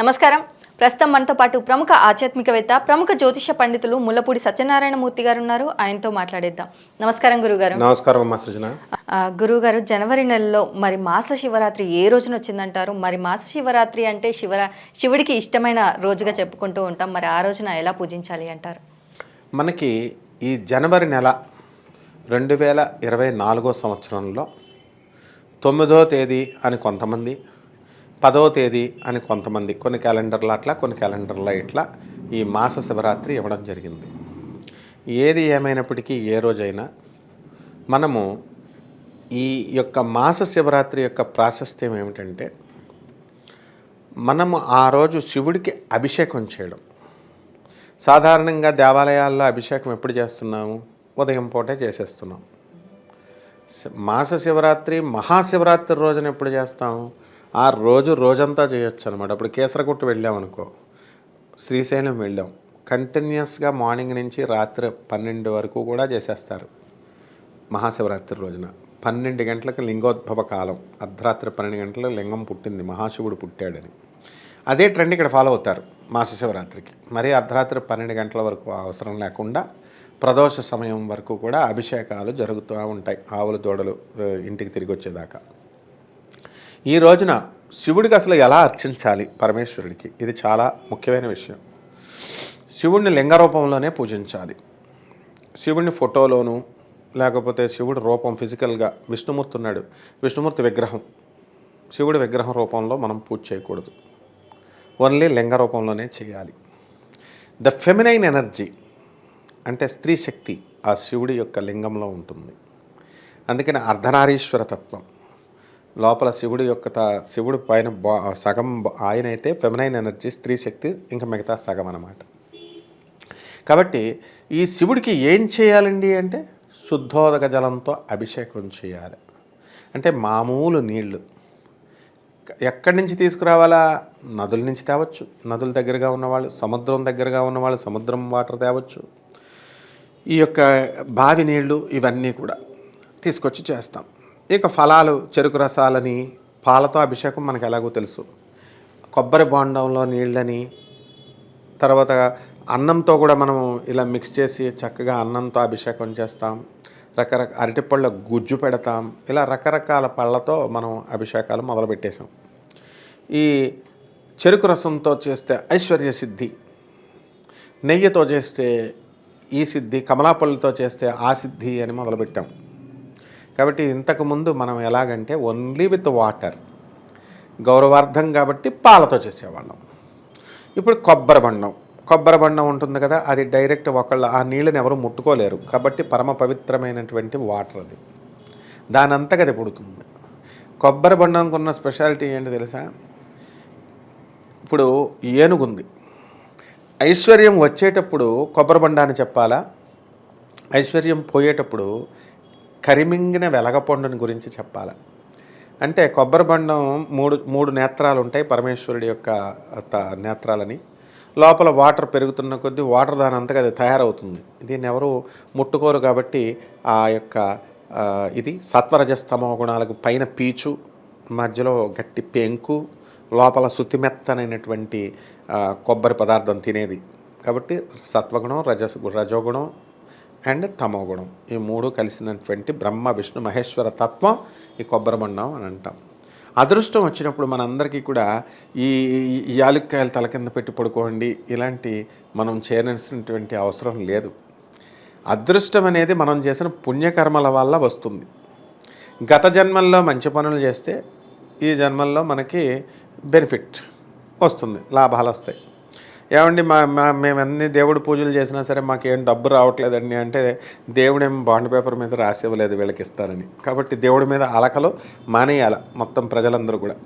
నమస్కారం. ప్రస్తుతం మనతో పాటు ప్రముఖ ఆధ్యాత్మికవేత్త ప్రముఖ జ్యోతిష పండితులు ముల్లపూడి సత్యనారాయణ మూర్తి గారు ఉన్నారు ఆయనతో మాట్లాడేద్దాం. నమస్కారం గురుగారు. నమస్కారం అమ్మా సృజన. ఆ, గురుగారు జనవరి నెలలో మరి మాస శివరాత్రి ఏ రోజున వచ్చిందంటారు? మరి మాస శివరాత్రి అంటే శివరా శివుడికి ఇష్టమైన రోజుగా చెప్పుకుంటూ ఉంటాం. మరి ఆ రోజున ఎలా పూజించాలి అంటారు? మనకి ఈ జనవరి నెల రెండు వేల ఇరవై నాలుగో సంవత్సరంలో తొమ్మిదో తేదీ అని కొంతమంది పదవ తేదీ అని కొంతమంది కొన్ని క్యాలెండర్లు అట్లా కొన్ని క్యాలెండర్ల ఇట్లా ఈ మాస శివరాత్రి ఇవ్వడం జరిగింది. ఏది ఏమైనప్పటికీ ఏ రోజైనా మనము ఈ యొక్క మాస శివరాత్రి యొక్క ప్రాశస్త్యం ఏమిటంటే మనము ఆ రోజు శివుడికి అభిషేకం చేయడం. సాధారణంగా దేవాలయాల్లో అభిషేకం ఎప్పుడు చేస్తున్నాము? ఉదయం పూటే చేసేస్తున్నాం. మాస శివరాత్రి మహాశివరాత్రి రోజున ఎప్పుడు చేస్తాము? ఆ రోజు రోజంతా చేయొచ్చు అనమాట అప్పుడు కేసరగుట్టు వెళ్ళామనుకో. శ్రీశైలం వెళ్ళాం. కంటిన్యూస్గా మార్నింగ్ నుంచి రాత్రి పన్నెండు వరకు కూడా చేసేస్తారు. మహాశివరాత్రి రోజున. పన్నెండు గంటలకు లింగోద్భవ కాలం. అర్ధరాత్రి పన్నెండు గంటలకు లింగం పుట్టింది. మహాశివుడు పుట్టాడని. అదే ట్రెండ్ ఇక్కడ ఫాలో అవుతారు మాస శివరాత్రికి మరీ అర్ధరాత్రి పన్నెండు గంటల వరకు అవసరం లేకుండా ప్రదోష సమయం వరకు కూడా అభిషేకాలు జరుగుతూ ఉంటాయి. ఆవుల దూడలు ఇంటికి తిరిగి వచ్చేదాకా. ఈ రోజున శివుడికి అసలు ఎలా అర్చించాలి పరమేశ్వరుడికి? ఇది చాలా ముఖ్యమైన విషయం. శివుడిని లింగ రూపంలోనే పూజించాలి. శివుడిని ఫోటోలోను లేకపోతే శివుడి రూపం ఫిజికల్గా విష్ణుమూర్తి ఉన్నాడు విష్ణుమూర్తి విగ్రహం. శివుడి విగ్రహం రూపంలో మనం పూజ చేయకూడదు. ఓన్లీ లింగ రూపంలోనే చేయాలి. ద ఫెమినైన్ ఎనర్జీ అంటే స్త్రీ శక్తి ఆ శివుడి యొక్క లింగంలో ఉంటుంది. అందుకని అర్ధనారీశ్వర తత్వం. లోపల శివుడి యొక్క శివుడు పైన బా- సగం బ- ఆయన అయితే ఫెమినైన్ ఎనర్జీ స్త్రీ శక్తి ఇంకా మిగతా సగం అనమాట కాబట్టి ఈ శివుడికి ఏం చేయాలండి అంటే శుద్ధోదక జలంతో అభిషేకం చేయాలి. అంటే మామూలు నీళ్ళు ఎక్కడి నుంచి తీసుకురావాలా? నదుల నుంచి తేవచ్చు. నదుల దగ్గరగా ఉన్నవాళ్ళు సముద్రం దగ్గరగా ఉన్నవాళ్ళు సముద్రం వాటర్ తేవచ్చు. ఈ యొక్క బావి నీళ్ళు ఇవన్నీ కూడా తీసుకొచ్చి చేస్తాం. ఇక ఫలాలు చెరుకు రసాలని పాలతో అభిషేకం మనకు ఎలాగో తెలుసు. కొబ్బరి బోండంలో నీళ్ళని తర్వాత అన్నంతో కూడా మనం ఇలా మిక్స్ చేసి చక్కగా అన్నంతో అభిషేకం చేస్తాం. రకరకాల అరటిపళ్ళ గుజ్జు పెడతాం. ఇలా రకరకాల పళ్ళతో మనం అభిషేకాలు మొదలుపెట్టేసాం ఈ చెరుకు రసంతో చేస్తే ఐశ్వర్య సిద్ధి నెయ్యితో చేస్తే ఈ సిద్ధి కమలాపళ్ళతో చేస్తే ఆ సిద్ధి అని మొదలుపెట్టాం. కాబట్టి ఇంతకుముందు మనం ఎలాగంటే ఓన్లీ విత్ వాటర్ గౌరవార్థం కాబట్టి పాలతో చేసేవాళ్ళం. ఇప్పుడు కొబ్బరి బండం కొబ్బరి బండం ఉంటుంది కదా అది డైరెక్ట్ ఒకళ్ళు ఆ నీళ్ళని ఎవరు ముట్టుకోలేరు. కాబట్టి పరమ పవిత్రమైనటువంటి వాటర్ అది. దాని అంతగా అది పుడుతుంది. కొబ్బరి బండంకు ఉన్న స్పెషాలిటీ ఏంటి తెలుసా? ఇప్పుడు ఏనుగుంది ఐశ్వర్యం వచ్చేటప్పుడు కొబ్బరి బండాన్ని చెప్పాలా? ఐశ్వర్యం పోయేటప్పుడు కరిమింగిన వెలగపండుని గురించి చెప్పాలి. అంటే కొబ్బరి బండం మూడు మూడు నేత్రాలు ఉంటాయి పరమేశ్వరుడి యొక్క త- నేత్రాలని. లోపల వాటర్ పెరుగుతున్న కొద్దీ వాటర్ దాని అంతగా అది తయారవుతుంది. దీన్ని ఎవరు ముట్టుకోరు కాబట్టి ఆ యొక్క ఇది సత్వరజస్తమ గుణాలకు పైన పీచు మధ్యలో గట్టి పెంకు లోపల శుతిమెత్తనైనటువంటి కొబ్బరి పదార్థం తినేది. కాబట్టి సత్వగుణం రజస్ రజోగుణం అండ్ తమోగుణం. ఈ మూడు కలిసినటువంటి బ్రహ్మ విష్ణు మహేశ్వర తత్వం ఈ కొబ్బరిబొండం అని అంటాం. అదృష్టం వచ్చినప్పుడు మనందరికీ కూడా ఈ ఈ యాలుక్కాయలు తల కింద పెట్టి పడుకోండి. ఇలాంటి మనం చేయనటువంటి అవసరం లేదు. అదృష్టం అనేది మనం చేసిన పుణ్యకర్మల వల్ల వస్తుంది. గత జన్మల్లో మంచి పనులు చేస్తే ఈ జన్మల్లో మనకి బెనిఫిట్ వస్తుంది లాభాలు వస్తాయి. ఏమండి మా మా మేము అన్ని దేవుడు పూజలు చేసినా సరే మాకేం డబ్బు రావట్లేదండి అంటే దేవుడేం బాండ్ పేపర్ మీద రాసి ఇవ్వలేదు వీళ్ళకి ఇస్తారని కాబట్టి దేవుడి మీద అలకలు మానేయాల మొత్తం ప్రజలందరూ కూడా.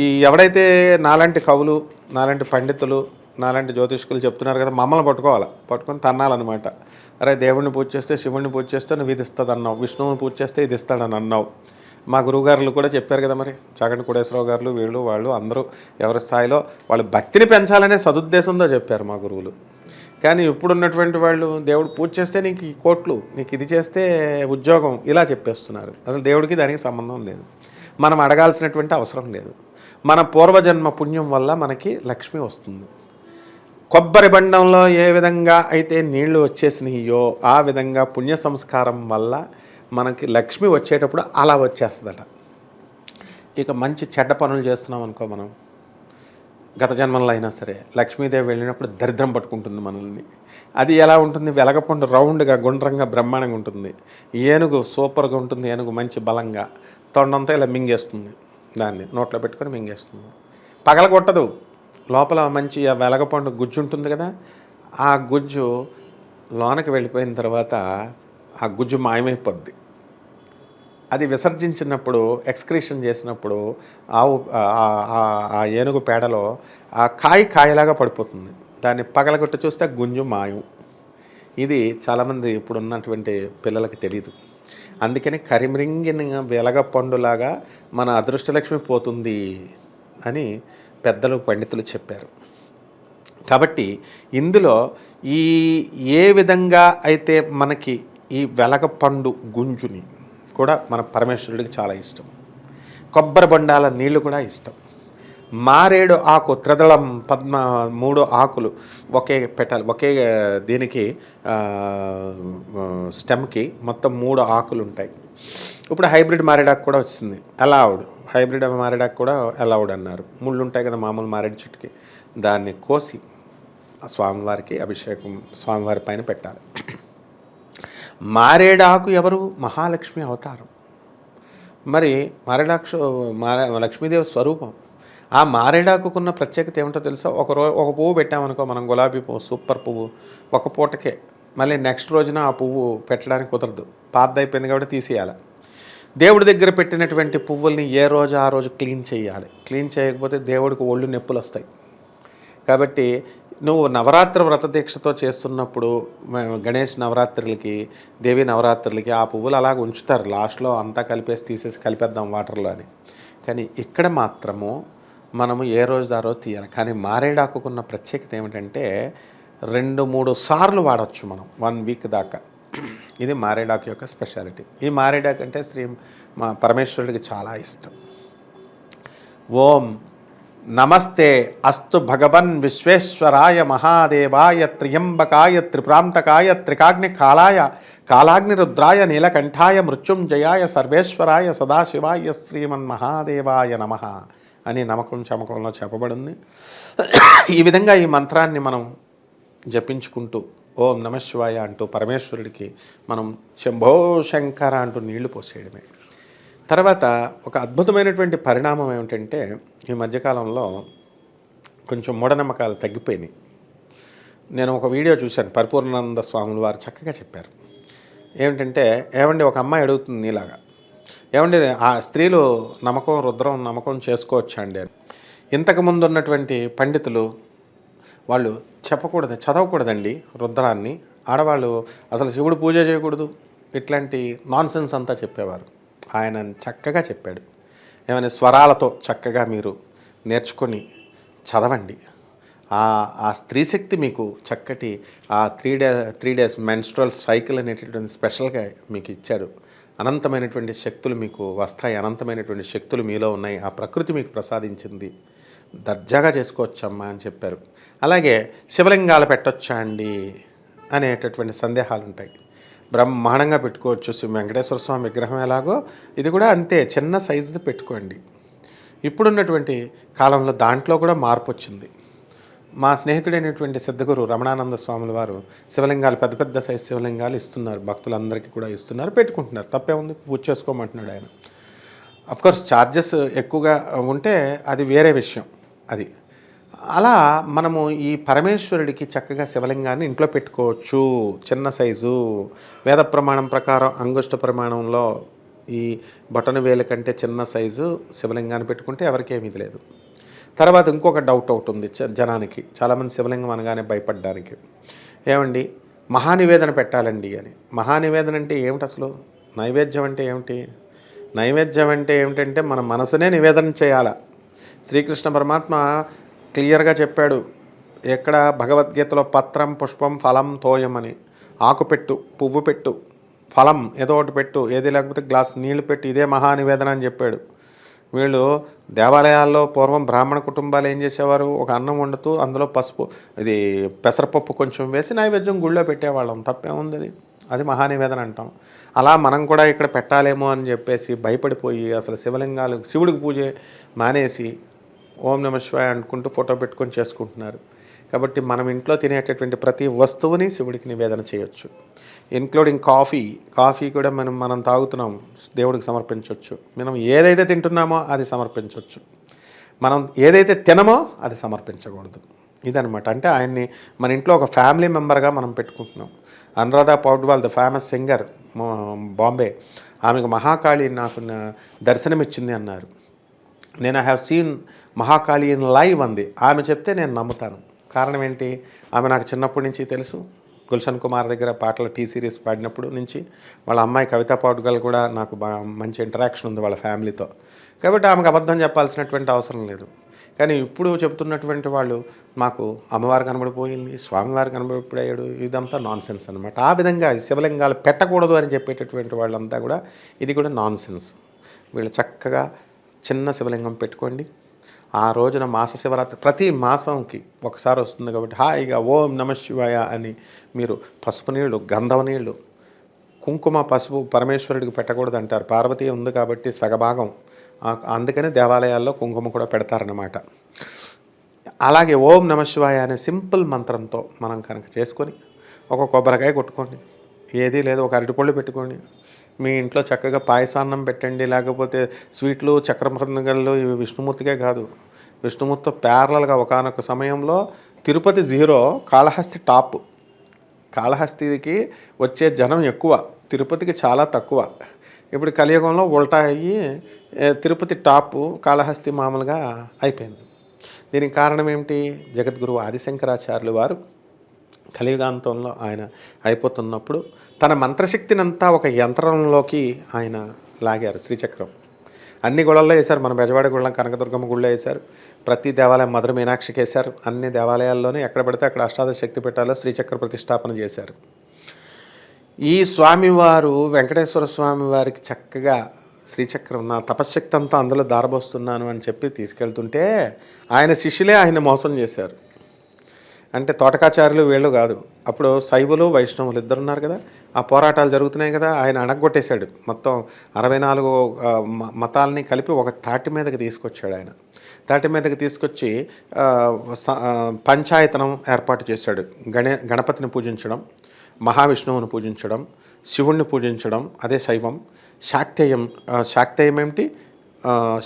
ఈ ఎవడైతే నాలాంటి కవులు నాలాంటి పండితులు నాలాంటి జ్యోతిష్కులు చెప్తున్నారు కదా మమ్మల్ని పట్టుకోవాలి? పట్టుకొని తన్నాలన్నమాట. అరే దేవుడిని పూజ చేస్తే శివుడిని పూజ చేస్తే నువ్వు ఇది ఇస్తుంది అన్నావు విష్ణువుని పూజ చేస్తే ఇది ఇస్తాడని అన్నావు. మా గురువుగారులు కూడా చెప్పారు కదా మరి. చాగంటి కోటేశ్వరరావు గారు వీళ్ళు వాళ్ళు అందరూ ఎవరి స్థాయిలో వాళ్ళు భక్తిని పెంచాలనే సదుద్దేశంతో చెప్పారు మా గురువులు. కానీ ఇప్పుడున్నటువంటి వాళ్ళు దేవుడు పూజ చేస్తే నీకు ఈ కోట్లు నీకు ఇది చేస్తే ఉద్యోగం ఇలా చెప్పేస్తున్నారు. అసలు దేవుడికి దానికి సంబంధం లేదు. మనం అడగాల్సినటువంటి అవసరం లేదు. మన పూర్వజన్మ పుణ్యం వల్ల మనకి లక్ష్మి వస్తుంది. కొబ్బరి బండంలో ఏ విధంగా అయితే నీళ్ళు వచ్చేసినాయో ఆ విధంగా పుణ్య సంస్కారం వల్ల మనకి లక్ష్మి వచ్చేటప్పుడు అలా వచ్చేస్తుందట. ఇక మంచి చెడ్డ పనులు చేస్తున్నాం అనుకో మనం గత జన్మల్లో అయినా సరే లక్ష్మీదేవి వెళ్ళినప్పుడు దరిద్రం పట్టుకుంటుంది మనల్ని. అది ఎలా ఉంటుంది? వెలగపండు రౌండ్గా గుండ్రంగా బ్రహ్మాండంగా ఉంటుంది. ఏనుగు సూపర్గా ఉంటుంది ఏనుగు మంచి బలంగా. తొండంతా ఇలా మింగేస్తుంది దాన్ని నోట్లో పెట్టుకొని మింగేస్తుంది. పగల కొట్టదు లోపల మంచి ఆ వెలగపండు గుజ్జు ఉంటుంది కదా ఆ గుజ్జు లోనకి వెళ్ళిపోయిన తర్వాత ఆ గుజ్జు మాయమైపోద్ది అది విసర్జించినప్పుడు ఎక్స్క్రీషన్ చేసినప్పుడు ఆవు ఆ- ఆ- ఏనుగు పేడలో ఆ కాయ కాయలాగా పడిపోతుంది. దాన్ని పగలగొట్టి చూస్తే గుంజు మాయం. ఇది చాలామంది ఇప్పుడు ఉన్నటువంటి పిల్లలకి తెలియదు అందుకని కరిమ్రింగిన వెలగ పండులాగా మన అదృష్టలక్ష్మి పోతుంది అని పెద్దలు పండితులు చెప్పారు. కాబట్టి ఇందులో ఈ ఏ విధంగా అయితే మనకి ఈ వెలగపండు గుంజుని కూడా మన పరమేశ్వరుడికి చాలా ఇష్టం. కొబ్బరి బొండాల నీళ్ళు కూడా ఇష్టం. మారేడు ఆకు త్రిదళం పద్మ మూడు ఆకులు ఒకే పెటల్ ఒకే దీనికి స్టెమ్కి మొత్తం మూడు ఆకులు ఉంటాయి ఇప్పుడు హైబ్రిడ్ మారేడాకు కూడా వచ్చింది. అలౌడ్ హైబ్రిడ్ మారేడాకు కూడా అలౌడ్ అన్నారు. ముళ్ళు ఉంటాయి కదా మామూలు మారేడు చెట్టుకి. దాన్ని కోసి ఆ స్వామివారికి అభిషేకం స్వామివారి పైన పెట్టాలి. మారేడాకు ఎవరు? మహాలక్ష్మి అవతారం. మరి మారేడాక్ష మారే లక్ష్మీదేవి స్వరూపం. ఆ మారేడాకుకున్న ప్రత్యేకత ఏమిటో తెలుసా? ఒక రో ఒక పువ్వు పెట్టామనుకో మనం గులాబీ పువ్వు సూపర్ పువ్వు ఒక పూటకే. మళ్ళీ నెక్స్ట్ రోజున ఆ పువ్వు పెట్టడానికి కుదరదు. పాత అయిపోయింది కాబట్టి తీసేయాలి. దేవుడి దగ్గర పెట్టినటువంటి పువ్వుల్ని ఏ రోజు ఆ రోజు క్లీన్ చేయాలి. క్లీన్ చేయకపోతే దేవుడికి ఒళ్ళు నొప్పులు వస్తాయి కాబట్టి నువ్వు నవరాత్రి వ్రత దీక్షతో చేస్తున్నప్పుడు గణేష్ నవరాత్రులకి దేవి నవరాత్రులకి ఆ పువ్వులు అలాగ ఉంచుతారు. లాస్ట్లో అంతా కలిపేసి తీసేసి కలిపేద్దాం వాటర్లో అని. కానీ ఇక్కడ మాత్రము మనము ఏ రోజు ఆ రోజు తీయాలి. కానీ మారేడాకుకున్న ప్రత్యేకత ఏమిటంటే రెండు మూడు సార్లు వాడచ్చు మనం వన్ వీక్ దాకా. ఇది మారేడాకు యొక్క స్పెషాలిటీ. ఈ మారేడాకు అంటే శ్రీ మా పరమేశ్వరుడికి చాలా ఇష్టం. ఓం నమస్తే అస్తు భగవన్ విశ్వేశ్వరాయ మహాదేవాయ త్రియంబకాయ త్రిప్రాంతకాయ త్రికాగ్ని కాళాగ్నిరుద్రాయ నీలకంఠాయ మృత్యుంజయాయ సర్వేశ్వరాయ సదాశివాయ శ్రీమన్ మహాదేవాయ నమ అని నమకం చమకంలో చెప్పబడింది. ఈ విధంగా ఈ మంత్రాన్ని మనం జపించుకుంటూ ఓం నమశివాయ అంటూ పరమేశ్వరుడికి మనం శంభో శంకర అంటూ నీళ్ళు పోసేయడమే. తర్వాత ఒక అద్భుతమైనటువంటి పరిణామం ఏమిటంటే ఈ మధ్యకాలంలో కొంచెం మూఢనమ్మకాలు తగ్గిపోయినాయి. నేను ఒక వీడియో చూశాను పరిపూర్ణానంద స్వాములు వారు చక్కగా చెప్పారు. ఏమిటంటే ఏమండి ఒక అమ్మాయి అడుగుతుంది ఇలాగా ఏమండి ఆ స్త్రీలు నమ్మకం రుద్రం నమ్మకం చేసుకోవచ్చా అండి అని. ఇంతకుముందు ఉన్నటువంటి పండితులు వాళ్ళు చెప్పకూడదు చదవకూడదండి రుద్రాన్ని. ఆడవాళ్ళు అసలు శివుడు పూజ చేయకూడదు ఇట్లాంటి నాన్సెన్స్ అంతా చెప్పేవారు. ఆయన చక్కగా చెప్పాడు. ఏమైనా స్వరాలతో చక్కగా మీరు నేర్చుకొని చదవండి. ఆ స్త్రీ శక్తి మీకు చక్కటి ఆ three day three days menstrual cycle అనేటటువంటి స్పెషల్గా మీకు ఇచ్చారు అనంతమైనటువంటి శక్తులు మీకు వస్తాయి. అనంతమైనటువంటి శక్తులు మీలో ఉన్నాయి. ఆ ప్రకృతి మీకు ప్రసాదించింది. దర్జాగా చేసుకోవచ్చమ్మా అని చెప్పారు. అలాగే శివలింగాలు పెట్టొచ్చా అండి అనేటటువంటి సందేహాలు ఉంటాయి బ్రహ్మాండంగా పెట్టుకోవచ్చు శ్రీ వెంకటేశ్వర స్వామి విగ్రహం ఎలాగో. ఇది కూడా అంతే చిన్న సైజుది పెట్టుకోండి. ఇప్పుడున్నటువంటి కాలంలో దాంట్లో కూడా మార్పు వచ్చింది. మా స్నేహితుడైనటువంటి సిద్ధగురు రమణానంద స్వాముల వారు శివలింగాలు పెద్ద పెద్ద సైజు శివలింగాలు ఇస్తున్నారు. భక్తులందరికీ కూడా ఇస్తున్నారు పెట్టుకుంటున్నారు. తప్పే ఉంది పూజ చేసుకోమంటున్నాడు ఆయన. అఫ్కోర్స్ ఛార్జెస్ ఎక్కువగా ఉంటే అది వేరే విషయం. అది అలా మనము ఈ పరమేశ్వరుడికి చక్కగా శివలింగాన్ని ఇంట్లో పెట్టుకోవచ్చు. చిన్న సైజు. వేద ప్రమాణం ప్రకారం అంగుష్ట ప్రమాణంలో ఈ బటన్ వేలు కంటే చిన్న సైజు శివలింగాన్ని పెట్టుకుంటే ఎవరికేమీ లేదు. తర్వాత ఇంకొక డౌట్ అవుతుంది చ- జనానికి. చాలామంది శివలింగం అనగానే భయపడ్డానికి. ఏమండి? మహానివేదన పెట్టాలండి అని. మహానివేదన అంటే ఏమిటి అసలు? నైవేద్యం అంటే ఏమిటి? నైవేద్యం అంటే ఏమిటంటే మన మనసునే నివేదన చేయాల. శ్రీకృష్ణ పరమాత్మ క్లియర్గా చెప్పాడు ఎక్కడ భగవద్గీతలో పత్రం పుష్పం ఫలం తోయం అని. ఆకు పెట్టు పువ్వు పెట్టు ఫలం ఏదో ఒకటి పెట్టు ఏది లేకపోతే గ్లాస్ నీళ్ళు పెట్టు ఇదే మహానివేదన అని చెప్పాడు. వీళ్ళు దేవాలయాల్లో పూర్వం బ్రాహ్మణ కుటుంబాలు ఏం చేసేవారు? ఒక అన్నం వండుతూ అందులో పసుపు ఇది పెసరపప్పు కొంచెం వేసి నైవేద్యం గుళ్ళో పెట్టేవాళ్ళం. తప్పేముంది అది? అది మహానివేదన అంటాం. అలా మనం కూడా ఇక్కడ పెట్టాలేమో అని చెప్పేసి భయపడిపోయి అసలు శివలింగాలు శివుడికి పూజ మానేసి ఓం నమ శివాయ అనుకుంటూ ఫోటో పెట్టుకొని చేసుకుంటున్నారు. కాబట్టి మనం ఇంట్లో తినేటటువంటి ప్రతి వస్తువుని శివుడికి నివేదన చేయొచ్చు. ఇన్క్లూడింగ్ కాఫీ కాఫీ కూడా మనం మనం తాగుతున్నాం. దేవుడికి సమర్పించవచ్చు మనం ఏదైతే తింటున్నామో అది సమర్పించవచ్చు మనం ఏదైతే తినమో అది సమర్పించకూడదు. ఇదనమాట అంటే ఆయన్ని మన ఇంట్లో ఒక ఫ్యామిలీ మెంబర్గా మనం పెట్టుకుంటున్నాం. Anuradha Paudwal the famous singer Bombay. ఆమెకు మహాకాళి నాకు దర్శనమిచ్చింది అన్నారు. నేను I have seen Mahakali in live అంది. ఆమె చెప్తే నేను నమ్ముతాను. కారణం ఏంటి? ఆమె నాకు చిన్నప్పటి నుంచి తెలుసు. గుల్షన్ కుమార్ దగ్గర పాటల టీ సిరీస్ పాడినప్పుడు నుంచి వాళ్ళ అమ్మాయి కవిత పాటుగల్ కూడా నాకు మంచి ఇంటరాక్షన్ ఉంది వాళ్ళ ఫ్యామిలీతో. కాబట్టి ఆమెకు అబద్ధం చెప్పాల్సినటువంటి అవసరం లేదు. కానీ ఇప్పుడు చెప్తున్నటువంటి వాళ్ళు మాకు అమ్మవారు కనబడిపోయింది స్వామివారు కనబడిపోయాడు ఇదంతా నాన్ సెన్స్ అనమాట ఆ విధంగా శివలింగాలు పెట్టకూడదు అని చెప్పేటటువంటి వాళ్ళంతా కూడా ఇది కూడా నాన్ సెన్స్ వీళ్ళు చక్కగా చిన్న శివలింగం పెట్టుకోండి. ఆ రోజున మాస శివరాత్రి ప్రతి మాసంకి ఒకసారి వస్తుంది కాబట్టి హాయిగా ఓం నమ శివాయ అని మీరు పసుపు నీళ్ళు గంధవ నీళ్ళు కుంకుమ పసుపు పరమేశ్వరుడికి పెట్టకూడదు అంటారు. పార్వతి ఉంది కాబట్టి సగభాగం. అందుకనే దేవాలయాల్లో కుంకుమ కూడా పెడతారన్నమాట. అలాగే ఓం నమ శివాయ అనే సింపుల్ మంత్రంతో మనం కనుక చేసుకొని ఒక కొబ్బరికాయ కొట్టుకోండి. ఏది లేదు ఒక అరటిపళ్ళు పెట్టుకోండి. మీ ఇంట్లో చక్కగా పాయసాన్నం పెట్టండి లేకపోతే స్వీట్లు చక్రమగళ్ళు ఇవి విష్ణుమూర్తికే కాదు. విష్ణుమూర్తితో ప్యారలగా ఒకనొక సమయంలో తిరుపతి జీరో కాళహస్తి టాప్. కాళహస్తికి వచ్చే జనం ఎక్కువ తిరుపతికి చాలా తక్కువ. ఇప్పుడు కలియుగంలో ఉల్టా అయ్యి తిరుపతి టాప్ కాళహస్తి మామూలుగా అయిపోయింది. దీనికి కారణం ఏమిటి? జగద్గురు ఆదిశంకరాచార్యులు వారు కలియుగాంతంలో ఆయన అయిపోతున్నప్పుడు తన మంత్రశక్తినంతా ఒక యంత్రంలోకి ఆయన లాగారు శ్రీచక్రం. అన్ని గుళ్ళల్లో వేశారు. మన బెజవాడ గుళ్ళం కనకదుర్గమ్మ గుళ్ళో వేశారు. ప్రతి దేవాలయం మధుర మీనాక్షికి వేశారు అన్ని దేవాలయాల్లోనే ఎక్కడ పడితే అక్కడ అష్టాదశ శక్తి పెట్టాలో శ్రీచక్ర ప్రతిష్టాపన చేశారు. ఈ స్వామివారు వెంకటేశ్వర స్వామి వారికి చక్కగా శ్రీచక్రం నా తపశ్శక్తి అంతా అందులో దారబోస్తున్నాను అని చెప్పి తీసుకెళ్తుంటే ఆయన శిష్యులే ఆయన మోసం చేశారు. అంటే తోటకాచార్యులు వీళ్ళు కాదు. అప్పుడు శైవులు వైష్ణవులు ఇద్దరు ఉన్నారు కదా. ఆ పోరాటాలు జరుగుతున్నాయి కదా. ఆయన అణగొట్టేశాడు. మొత్తం అరవై నాలుగు మతాలని మతాల్ని కలిపి ఒక తాటి మీదకి తీసుకొచ్చాడు ఆయన. తాటి మీదకి తీసుకొచ్చి స- పంచాయతనం ఏర్పాటు చేశాడు. గణే గణపతిని పూజించడం మహావిష్ణువుని పూజించడం శివుణ్ణి పూజించడం అదే శైవం. శాక్తేయం శాక్తేయం ఏమిటి?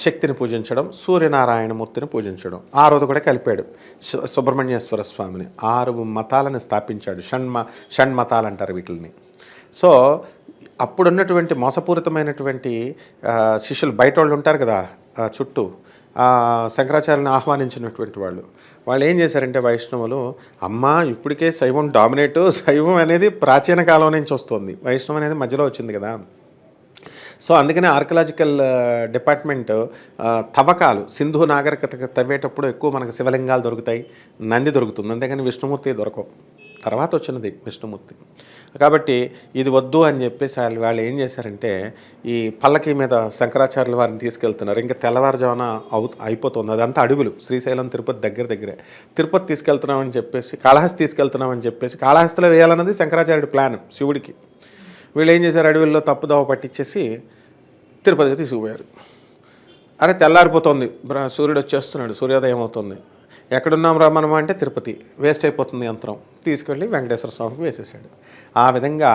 శక్తిని పూజించడం సూర్యనారాయణమూర్తిని పూజించడం. ఆ రోజు కూడా కలిపాడు సుబ్రహ్మణ్యేశ్వర స్వామిని. ఆరు మతాలను స్థాపించాడు. షణ్మ షణ్మతాలు అంటారు వీటిని సో అప్పుడున్నటువంటి మోసపూరితమైనటువంటి శిష్యులు బయట వాళ్ళు ఉంటారు కదా చుట్టూ. శంకరాచార్యని ఆహ్వానించినటువంటి వాళ్ళు. వాళ్ళు ఏం చేశారంటే వైష్ణవులు అమ్మ ఇప్పటికే శైవం డామినేటు. శైవం అనేది ప్రాచీన కాలం నుంచి వస్తుంది. వైష్ణవం అనేది మధ్యలో వచ్చింది కదా. సో అందుకనే ఆర్కలాజికల్ డిపార్ట్మెంట్ తవ్వకాలు సింధు నాగరికత తవ్వేటప్పుడు ఎక్కువ మనకు శివలింగాలు దొరుకుతాయి నంది దొరుకుతుంది. అంతేగాని విష్ణుమూర్తి దొరకవు. తర్వాత వచ్చినది విష్ణుమూర్తి. కాబట్టి ఇది వద్దు అని చెప్పేసి వాళ్ళు వాళ్ళు ఏం చేశారంటే ఈ పల్లకి మీద శంకరాచార్యుల వారిని తీసుకెళ్తున్నారు. ఇంకా తెల్లవారుజామున అవు అయిపోతుంది. అదంతా అడుగులు శ్రీశైలం తిరుపతి దగ్గర దగ్గరే. తిరుపతి తీసుకెళ్తున్నామని చెప్పేసి కాళహస్తి తీసుకెళ్తున్నామని చెప్పేసి కాళహస్తిలో వేయాలన్నది శంకరాచార్యుడి ప్లాన్ శివుడికి. వీళ్ళు ఏం చేశారు? అడవుల్లో తప్పుదోవ పట్టించేసి తిరుపతికి తీసుకుపోయారు. అరే తెల్లారిపోతుంది. సూర్యుడు వచ్చేస్తున్నాడు. సూర్యోదయం అవుతుంది. ఎక్కడున్నాం రా మనం అంటే తిరుపతి. వేస్ట్ అయిపోతుంది యంత్రం. తీసుకెళ్ళి వెంకటేశ్వర స్వామికి వేసేసాడు. ఆ విధంగా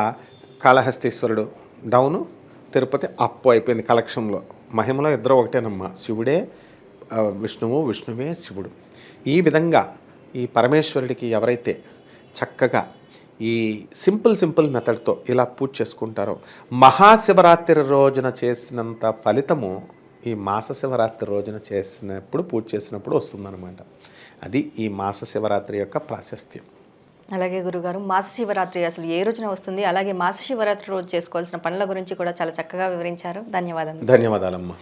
కాళహస్తీశ్వరుడు డౌను. తిరుపతి అప్పు అయిపోయింది కలెక్షన్లో మహిమలో ఇద్దరు ఒకటేనమ్మా. శివుడే విష్ణువు విష్ణువే శివుడు. ఈ విధంగా ఈ పరమేశ్వరుడికి ఎవరైతే చక్కగా ఈ సింపుల్ సింపుల్ మెథడ్తో ఇలా పూజ చేసుకుంటారో. మహాశివరాత్రి రోజున చేసినంత ఫలితము ఈ మాస శివరాత్రి రోజున చేసినప్పుడు పూజ చేసినప్పుడు వస్తుందన్నమాట. అది ఈ మాస శివరాత్రి యొక్క ప్రాశస్త్యం. అలాగే గురుగారు మాస శివరాత్రి అసలు ఏ రోజున వస్తుంది? అలాగే మాస శివరాత్రి రోజు చేసుకోవాల్సిన పనుల గురించి కూడా చాలా చక్కగా వివరించారు. ధన్యవాదాలు ధన్యవాదాలమ్మా.